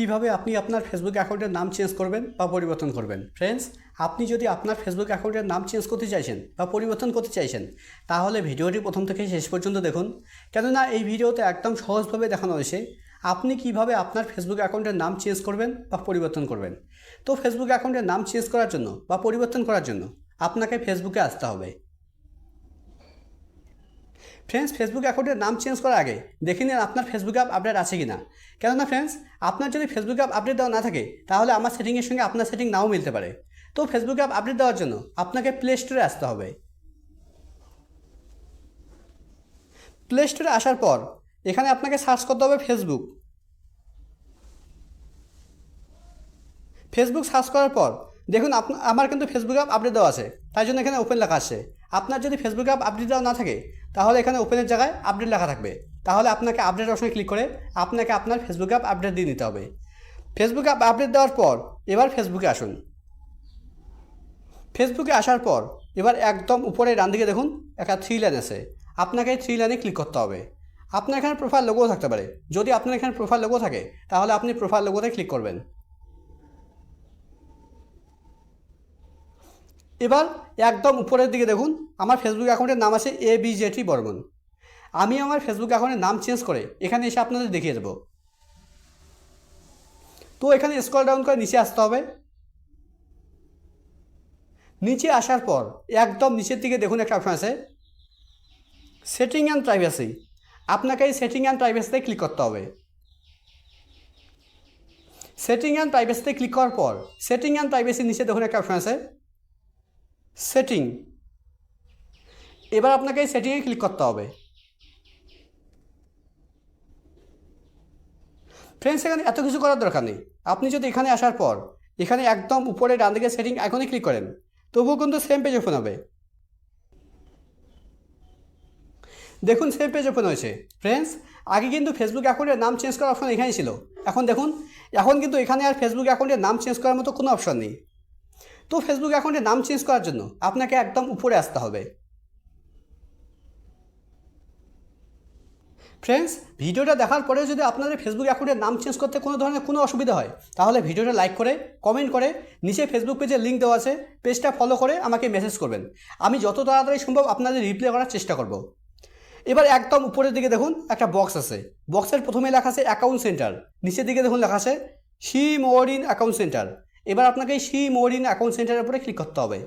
কীভাবে আপনি আপনার ফেসবুক অ্যাকাউন্টের নাম চেঞ্জ করবেন বা পরিবর্তন করবেন? ফ্রেন্ডস আপনি যদি আপনার ফেসবুক অ্যাকাউন্টের নাম চেঞ্জ করতে চাইছেন বা পরিবর্তন করতে চাইছেন, তাহলে ভিডিওটি প্রথম থেকে শেষ পর্যন্ত দেখুন। কেননা এই ভিডিওতে একদম সহজভাবে দেখানো হয়েছে আপনি কীভাবে আপনার ফেসবুক অ্যাকাউন্টের নাম চেঞ্জ করবেন বা পরিবর্তন করবেন। তো ফেসবুক অ্যাকাউন্টের নাম চেঞ্জ করার জন্য বা পরিবর্তন করার জন্য আপনাকে ফেসবুকে আসতে হবে। ফ্রেন্ডস ফেসবুক অ্যাকাউন্টের নাম চেঞ্জ করার আগে দেখে নিন আপনার ফেসবুক অ্যাপ আপডেট আছে কি না কেননা ফ্রেন্ডস আপনার যদি ফেসবুক অ্যাপ আপডেট দেওয়া না থাকে, তাহলে আমার সেটিংয়ের সঙ্গে আপনার সেটিং নাও মিলতে পারে। তো ফেসবুক অ্যাপ আপডেট দেওয়ার জন্য আপনাকে প্লে স্টোরে আসতে হবে। প্লে স্টোরে আসার পর এখানে আপনাকে সার্চ করতে হবে ফেসবুক ফেসবুক সার্চ করার পর দেখুন আমার কিন্তু ফেসবুক অ্যাপ আপডেট দেওয়া আছে, তাই জন্য এখানে ওপেন লেখা আসছে আপনার যদি ফেসবুক অ্যাপ আপডেট দেওয়া না থাকে, তাহলে এখানে ওপেনের জায়গায় আপডেট লেখা থাকবে। তাহলে আপনাকে আপডেট অপশনে ক্লিক করে আপনাকে আপনার ফেসবুক অ্যাপ আপডেট দিয়ে নিতে হবে। ফেসবুক অ্যাপ আপডেট দেওয়ার পর, এবার ফেসবুকে আসুন। ফেসবুকে আসার পর, এবার একদম উপরে ডান দিকে দেখুন, একটা থ্রি লাইন আছে। আপনাকে থ্রি লাইনে ক্লিক করতে হবে। আপনার এখানে প্রোফাইল লোগো থাকতে পারে। যদি আপনার এখানে প্রোফাইল লোগো থাকে, তাহলে আপনি প্রোফাইল লোগোতে ক্লিক করবেন। এবার একদম উপরের দিকে দেখুন, আমার ফেসবুক অ্যাকাউন্টের নাম আছে এ বি জেটি বর্মন আমি আমার ফেসবুক অ্যাকাউন্টের নাম চেঞ্জ করে এখানে এসে আপনাদের দেখিয়ে দেবো। তো এখানে স্ক্রল ডাউন করে নিচে আসতে হবে। নিচে আসার পর একদম নিচের দিকে দেখুন একটা অপশন আছে। সেটিং অ্যান্ড প্রাইভেসি আপনাকে এই সেটিং অ্যান্ড প্রাইভেসিতে ক্লিক করতে হবে। সেটিং অ্যান্ড প্রাইভেসিতে ক্লিক করার পর সেটিং অ্যান্ড প্রাইভেসির নিচে দেখুন একটা অপশন আছে। সেটিং এবার আপনাকে এই সেটিংয়ে ক্লিক করতে হবে। ফ্রেন্ডস এখানে এত কিছু করার দরকার নেই। আপনি যদি এখানে আসার পর, এখানে একদম উপরে ডান দিকে সেটিং আইকনে ক্লিক করেন, তবুও কিন্তু সেম পেজ ওপেন হবে। দেখুন সেম পেজ ওপেন হয়েছে। ফ্রেন্ডস আগে কিন্তু ফেসবুক অ্যাকাউন্টের নাম চেঞ্জ করার অপশন এখানেই ছিল। এখন দেখুন, এখন কিন্তু এখানে আর ফেসবুক অ্যাকাউন্টের নাম চেঞ্জ করার মতো কোনো অপশন নেই। তো ফেসবুক অ্যাকাউন্টের নাম চেঞ্জ করার জন্য আপনাকে একদম উপরে আসতে হবে। ফ্রেন্ডস ভিডিওটা দেখার পরেও যদি আপনাদের ফেসবুক অ্যাকাউন্টের নাম চেঞ্জ করতে কোনো ধরনের কোনো অসুবিধা হয়, তাহলে ভিডিওটা লাইক করে কমেন্ট করে, নিচে ফেসবুক পেজে লিঙ্ক দেওয়া আছে পেজটা ফলো করে আমাকে মেসেজ করবেন। আমি যত তাড়াতাড়ি সম্ভব আপনাদের রিপ্লাই করার চেষ্টা করব। এবার একদম উপরের দিকে দেখুন, একটা বক্স আছে। বক্সের প্রথমে লেখা আছে অ্যাকাউন্ট সেন্টার নিচের দিকে দেখুন লেখা আছে see more in account centre এবার আপনাকে এই সি মোর ইন অ্যাকাউন্ট সেন্টারের উপরে ক্লিক করতে হবে।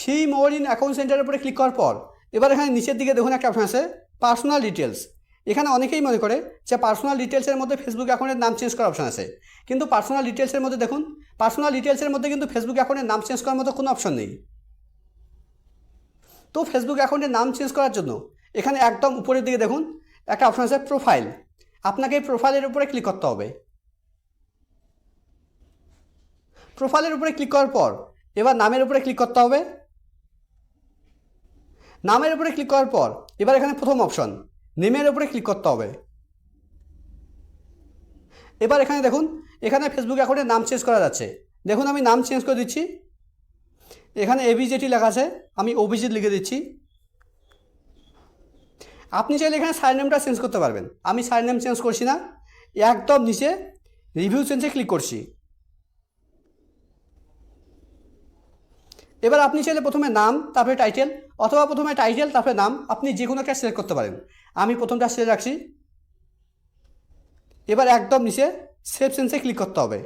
সি মোর ইন অ্যাকাউন্ট সেন্টারের উপরে ক্লিক করার পর, এবার এখানে নিচের দিকে দেখুন একটা অপশন আছে পার্সোনাল ডিটেলস এখানে অনেকেই মনে করে যে পার্সোনাল ডিটেলসের মধ্যে ফেসবুক অ্যাকাউন্টের নাম চেঞ্জ করার অপশন আছে। কিন্তু পার্সোনাল ডিটেলসের মধ্যে দেখুন পার্সোনাল ডিটেলসের মধ্যে কিন্তু ফেসবুক অ্যাকাউন্টের নাম চেঞ্জ করার মতো কোনো অপশন নেই। তো ফেসবুক অ্যাকাউন্টের নাম চেঞ্জ করার জন্য, এখানে একদম উপরের দিকে দেখুন, একটা অপশন আছে প্রোফাইল আপনাকে এই প্রোফাইলের উপরে ক্লিক করতে হবে। প্রোফাইলের উপরে ক্লিক করার পর, এবার নামের উপরে ক্লিক করতে হবে। নামের উপরে ক্লিক করার পর, এবার এখানে প্রথম অপশন নেমের উপরে ক্লিক করতে হবে। এবার এখানে দেখুন, এখানে ফেসবুক অ্যাকাউন্টের নাম চেঞ্জ করা যাচ্ছে। দেখুন, আমি নাম চেঞ্জ করে দিচ্ছি। এখানে এবিজেটি লেখা আছে, আমি অভিজিৎ লিখে দিচ্ছি। আপনি চাইলে এখানে সাইন নেমটা চেঞ্জ করতে পারবেন। আমি সাইন নেম চেঞ্জ করছি না, একদম নিচে রিভিউ চেঞ্জে ক্লিক করছি। এবার আপনি চাইলে প্রথমে নাম, তারপরে টাইটেল অথবা প্রথমে টাইটেল তারপরে নাম, আপনি যে কোনো একটা সিলেক্ট করতে পারেন। আমি প্রথমটা সিলেক্ট রাখছি। এবার একদম নিচে সেভ সেন্সে ক্লিক করতে হবে।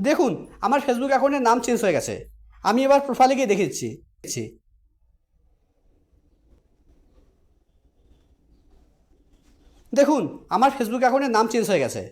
দেখুন, আমার ফেসবুক অ্যাকাউন্টের নাম চেঞ্জ হয়ে গেছে। আমি এবার প্রোফাইলে গিয়ে দেখে দিচ্ছি। দেখুন, আমার ফেসবুক অ্যাকাউন্টের নাম চেঞ্জ হয়ে গেছে।